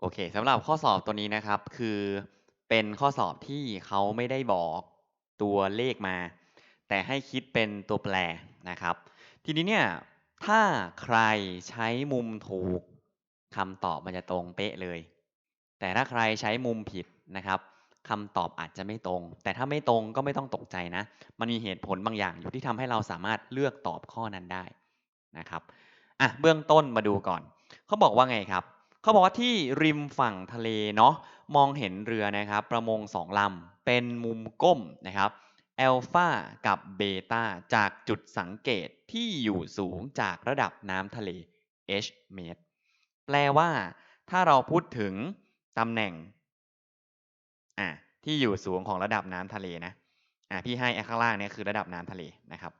โอเคสำหรับข้อสอบตัวนี้นะครับ คือเป็นข้อสอบที่เขาไม่ได้บอกตัวเลขมา แต่ให้คิดเป็นตัวแปรนะครับ ทีนี้เนี่ยถ้าใครใช้มุมถูกคำตอบมันจะตรงเป๊ะเลย แต่ถ้าใครใช้มุมผิดนะครับคำตอบอาจจะไม่ตรง แต่ถ้าไม่ตรงก็ไม่ต้องตกใจนะ มันมีเหตุผลบางอย่างอยู่ที่ทำให้เราสามารถเลือกตอบข้อนั้นได้นะครับอะเบื้องต้นมาดูก่อนเขาบอกว่าไงครับ เขาบอกว่าที่ริมฝั่งทะเลเนาะมองเห็นเรือนะครับ ประมงสองลำเป็นมุมก้มนะครับแอลฟากับเบต้าจากจุดสังเกตที่อยู่สูงจากระดับน้ำทะเล h เมตร แปลว่าถ้าเราพูดถึงตำแหน่งอะที่อยู่สูงของระดับน้ำทะเลนะอะพี่ให้ข้างล่างเนี่ยคือระดับน้ำทะเลนะครับ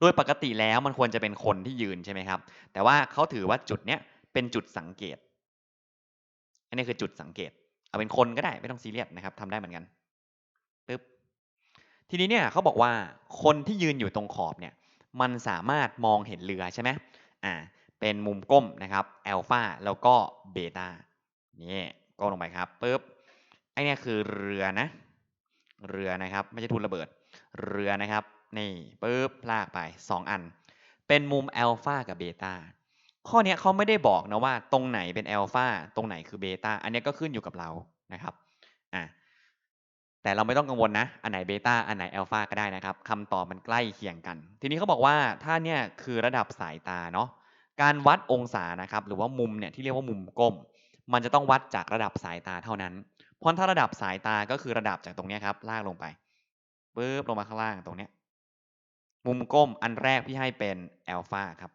โดยปกติแล้วมันควรจะเป็นคนที่ยืนใช่ไหมครับ แต่ว่าเขาถือว่าจุดเนี้ย เป็นจุดสังเกต อันนี้คือจุดสังเกต เอาเป็นคนก็ได้ไม่ต้องซีเรียสนะครับทำได้เหมือนกันปึ๊บทีนี้เนี่ยเขาบอกว่าคนที่ยืนอยู่ตรงขอบเนี่ย มันสามารถมองเห็นเรือใช่ไหมอ่า เป็นมุมก้มนะครับแอลฟาแล้วก็เบต้านี่ก้มลงไปครับปึ๊บไอเนี่ยคือเรือนะ เรือนะครับ ไม่ใช่ทุนระเบิด เรือนะครับ นี่ปึ๊บลากไป 2 อัน เป็นมุมแอลฟากับเบต้า ข้อนี้เขาไม่ได้บอกนะว่าตรงไหนเป็นแอลฟาตรงไหนคือเบต้าอันนี้ก็ขึ้นอยู่กับเรานะครับอะแต่เราไม่ต้องกังวลนะ อันไหนเบต้า อันไหนแอลฟาก็ได้นะครับคำตอบมันใกล้เคียงกัน ทีนี้เขาบอกว่าถ้าเนี่ยคือระดับสายตาเนาะ การวัดองศานะครับ หรือว่ามุมเนี่ยที่เรียกว่ามุมก้ม มันจะต้องวัดจากระดับสายตาเท่านั้น เพราะถ้าระดับสายตาก็คือระดับจากตรงนี้ครับ ลากลงไปปึ๊บลงมาข้างล่างตรงนี้ มุมก้มอันแรกพี่ให้เป็นแอลฟาครับ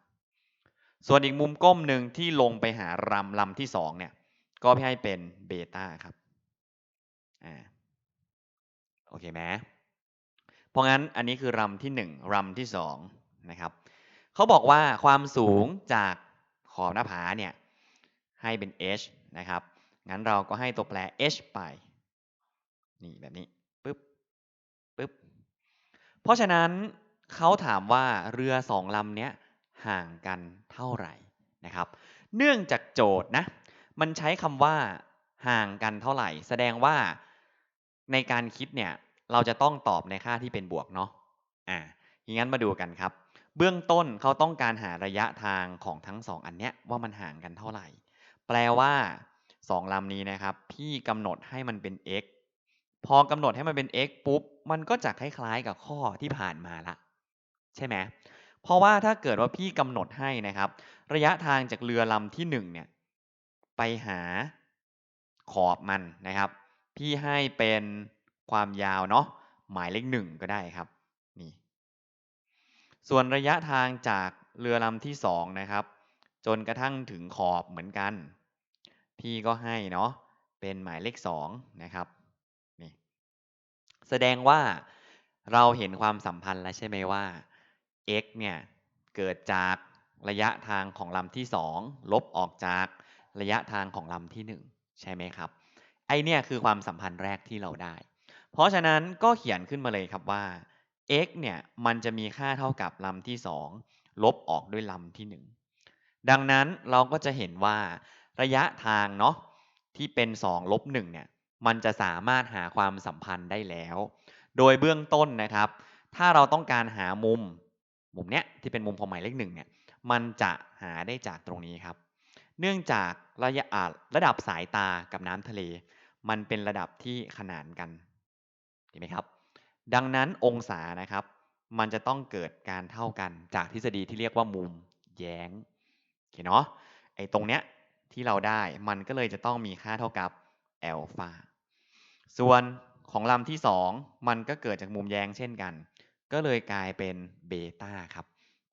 ส่วนอีกมุมก้มหนึ่งที่ลงไปหารำลำที่สองเนี่ย ก็พี่ให้เป็นเบต้าครับอ่าโอเคไหมเพราะงั้นอันนี้คือรำที่หนึ่งรำที่สองนะครับเขาบอกว่าความสูงจากขอบหน้าผาเนี่ยให้เป็น h นะครับ งั้นเราก็ให้ตัวแปร h ไป นี่แบบนี้ปึ๊บปึ๊บ เพราะฉะนั้นเขาถามว่าเรือสองลำเนี้ย ห่างกันเท่าไหร่นะครับ เนื่องจากโจทย์นะมันใช้คำว่าห่างกันเท่าไหร่ แสดงว่าในการคิดเนี่ยเราจะต้องตอบในค่าที่เป็นบวกเนาะอ่าอย่างนั้นมาดูกันครับ เบื้องต้นเขาต้องการหาระยะทางของทั้งสองอันเนี้ยว่ามันห่างกันเท่าไหร่ แปลว่าสองลำนี้นะครับ พี่กำหนดให้มันเป็น x พอกำหนดให้มันเป็น x ปุ๊บ มันก็จะคล้ายๆกับข้อที่ผ่านมาละ ใช่ไหม เพราะว่าถ้าเกิดว่าพี่กำหนดให้นะครับ ระยะทางจากเรือลำที่หนึ่งเนี่ยไปหาขอบมันนะครับ พี่ให้เป็นความยาวเนาะหมายเลขหนึ่งก็ได้ครับนี่ส่วนระยะทางจากเรือลำที่สองนะครับ จนกระทั่งถึงขอบเหมือนกัน พี่ก็ให้เนาะเป็นหมายเลขสองนะครับนี่แสดงว่าเราเห็นความสัมพันธ์แล้วใช่ไหมว่า x เนี่ยเกิดจากระยะทางของลำที่สองลบออกจากระยะทางของลำที่หนึ่งใช่ไหมครับ ไอเนี่ยคือความสัมพันธ์แรกที่เราได้ เพราะฉะนั้นก็เขียนขึ้นมาเลยครับว่า x เนี่ยมันจะมีค่าเท่ากับลำที่สองลบออกด้วยลำที่หนึ่งดังนั้นเราก็จะเห็นว่าระยะทางเนาะที่เป็น 2 ลบ1เนี่ยมันจะสามารถหาความสัมพันธ์ได้แล้ว โดยเบื้องต้นนะครับ ถ้าเราต้องการหามุม มุมเนี้ยที่เป็นมุมของหมายเลขหนึ่งเนี่ยมันจะหาได้จากตรงนี้ครับ เนื่องจากระยะระดับสายตากับน้ำทะเล มันเป็นระดับที่ขนานกันเห็นไหมครับ ดังนั้นองศานะครับ มันจะต้องเกิดการเท่ากันจากทฤษฎีที่เรียกว่ามุมแย้งโอเคเนาะไอ้ตรงเนี้ยที่เราได้มันก็เลยจะต้องมีค่าเท่ากับแอลฟาส่วนของลำที่ 2 มันก็เกิดจากมุมแย้งเช่นกัน ก็เลยกลายเป็นเบต้าครับ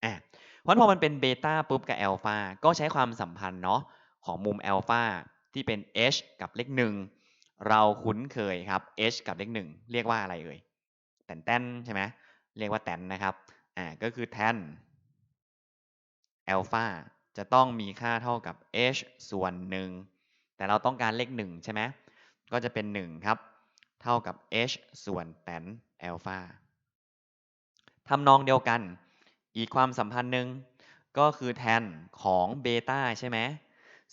อะเพราะพอมันเป็นเบต้าปุ๊บกับแอลฟาก็ใช้ความสัมพันธ์เนาะของมุมแอลฟาที่เป็น h กับเลขหนึ่งเราคุ้นเคยครับ h กับเลขหนึ่งเรียกว่าอะไรเอ่ยแตนแตนใช่ไหมเรียกว่าแตนนะครับอ่าก็คือแทนแอลฟาจะต้องมีค่าเท่ากับ h ส่วนหนึ่งแต่เราต้องการเลขหนึ่งใช่ไหมก็จะเป็นหนึ่งครับ เท่ากับ h ส่วนแตนแอลฟา ทำนองเดียวกัน อีกความสัมพันธ์หนึ่งก็คือแทนของเบต้าใช่ไหม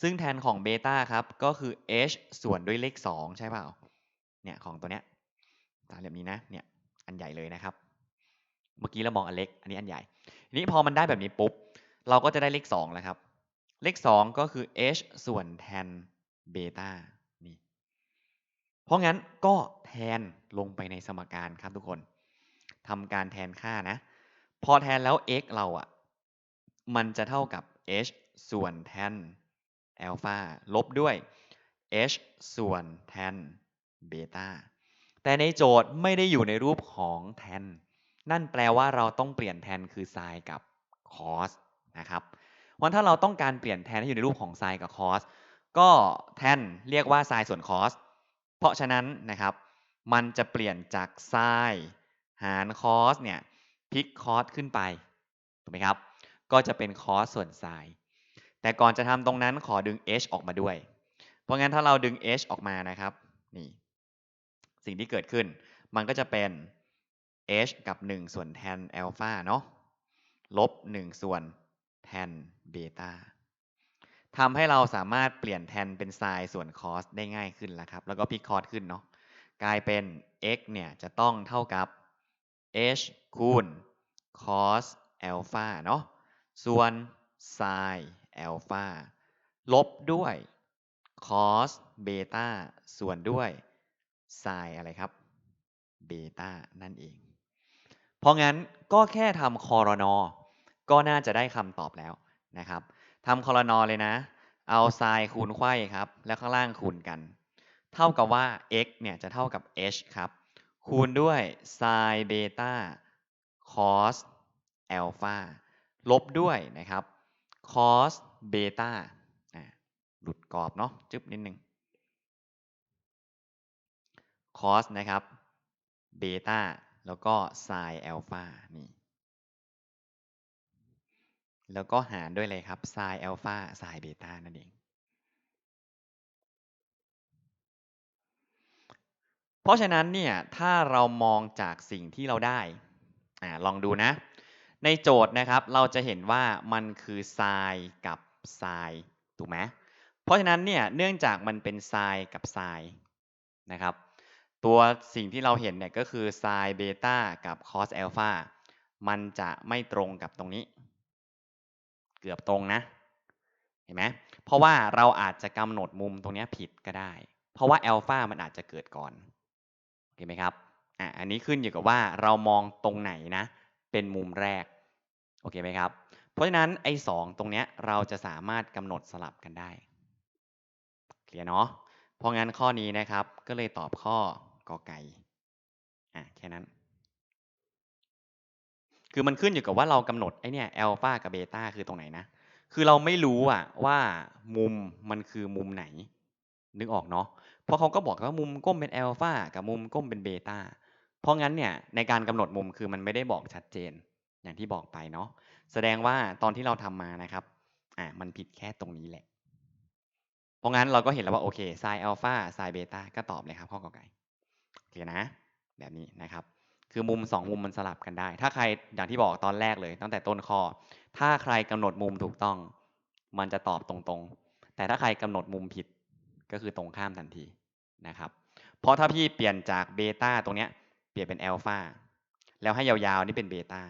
ซึ่งแทนของเบต้าครับก็คือ h ส่วนด้วยเลข 2 ใช่เปล่าเนี่ยของตัวเนี้ยสามเหลี่ยมนี้นะเนี่ยอันใหญ่เลยนะครับ เมื่อกี้เรามองอันเล็ก อันนี้อันใหญ่ทีนี้พอมันได้แบบนี้ปุ๊บ เราก็จะได้เลข 2 แล้วครับ เลข 2 ก็คือ h ส่วนแทนเบต้านี่เพราะงั้นก็แทนลงไปในสมการครับทุกคน ทำการแทนค่านะ พอแทนแล้ว x เราอะ่ะมันจะเท่ากับ h ส่วนแทนอัลฟาลบด้วย h ส่วนแทนเบต้าแต่ในโจทย์ไม่ได้อยู่ในรูปของแทน นั่นแปลว่าเราต้องเปลี่ยนแทนคือไซน์กับคอสนะครับวันถ้าเราต้องการเปลี่ยนแทนให้อยู่ในรูปของไซน์กับคอสก็แทนเรียกว่าไซน์ส่วนคอสเพราะฉะนั้นนะครับ มันจะเปลี่ยนจากไซน์ หารคอสเนี่ยพลิกคอสขึ้นไปถูกไหมครับ ก็จะเป็นคอสส่วนไซน์แต่ก่อนจะทำตรงนั้นขอดึง h ออกมาด้วย เพราะงั้นถ้าเราดึง h ออกมานะครับนี่สิ่งที่เกิดขึ้น มันก็จะเป็น h กับ 1 ส่วนแทนอัลฟาเนาะลบ 1 ส่วนแทนเบต้าทำให้เราสามารถเปลี่ยนแทนเป็นไซน์ส่วนคอสได้ง่ายขึ้นแล้วครับ แล้วก็พิกคอสขึ้นเนาะกลายเป็น x เนี่ยจะต้องเท่ากับ h คูณ cos อัลฟาเนาะส่วน sin อัลฟาลบด้วย cos เบต้าส่วนด้วย sin อะไรครับเบต้านั่นเอง เพราะงั้นก็แค่ทำคอรนอก็น่าจะได้คำตอบแล้วนะครับทำคอรนอเลยนะ เอา sin คูณไขว้ครับ แล้วข้างล่างคูณกัน เท่ากับว่า x เนี่ยจะเท่ากับ h ครับ คูณด้วย sin เบต้า cos อัลฟาลบด้วยนะครับ cos เบต้าหลุดกรอบเนาะจึ๊บนิดนึง cos นะครับเบต้าแล้วก็ sin อัลฟานี่แล้วก็หารด้วยเลยครับ sin อัลฟา sin เบต้านั่นเอง เพ ราะฉะนั้นเนี่ยถ้าเรามองจากสิ่งที่เราได้อลองดูนะ ในโจทย์นะครับเราจะเห็นว่ามันคือ sin กับ sin ถูกไหมเพราะฉะนั้นเนี่ยเนื่องจากมันเป็น sin กับ sin นะครับ ตัวสิ่งที่เราเห็นเนี่ยก็คือ sin เบต้ากับ cos อัลฟามันจะไม่ตรงกับตรงนี้ เกือบตรงนะ เห็นไหมเพราะว่าเราอาจจะกำหนดมุมตรงนี้ผิดก็ได้ เพราะว่าอัลฟามันอาจจะเกิดก่อน โอเคไหมครับอะอันนี้ขึ้นอยู่กับว่าเรามองตรงไหนนะเป็นมุมแรกโอเคไหมครับเพราะฉะนั้นไอ้สองตรงเนี้ยเราจะสามารถกำหนดสลับกันได้เคลียร์เนาะเพราะงั้นข้อนี้นะครับก็เลยตอบข้อกอไก่อะแค่นั้น คือมันขึ้นอยู่กับว่าเรากำหนดไอ้นี่อัลฟากับเบต้าคือตรงไหนนะคือเราไม่รู้อะว่ามุมมันคือมุมไหน นึกออกเนาะ เพราะเขาก็บอกว่ามุมก้มเป็นอัลฟากับมุมก้มเป็นเบต้าเพราะงั้นเนี่ยในการกำหนดมุมคือมันไม่ได้บอกชัดเจน อย่างที่บอกไปเนาะแสดงว่าตอนที่เราทำมานะครับอ่ามันผิดแค่ตรงนี้แหละ เพราะงั้นเราก็เห็นแล้วว่าโอเคไซน์อัลฟาไซน์เบต้าก็ตอบเลยครับข้อกอไก่โอเคนะ แบบนี้นะครับ คือมุม 2 มุมมันสลับกันได้ ถ้าใครอย่างที่บอกตอนแรกเลย ตั้งแต่ต้นข้อ ถ้าใครกำหนดมุมถูกต้อง มันจะตอบตรงๆ แต่ถ้าใครกำหนดมุมผิดก็คือตรงข้ามทันที นะครับเพราะถ้าพี่เปลี่ยนจากเบต้าตรงเนี้ยเปลี่ยนเป็นอัลฟาแล้วให้ยาวๆนี่เป็นเบต้า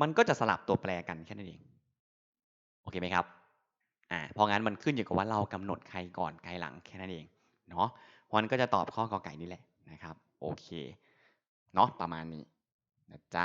มันก็จะสลับตัวแปรกันแค่นั้นเองโอเคไหมครับอ่าเพราะงั้นมันขึ้นอยู่กับว่าเรากำหนดใครก่อนใครหลังแค่นั้นเองเนาะวันก็จะตอบข้อกอไก่นี่แหละนะครับ โอเคเนาะประมาณนี้นะจ๊ะ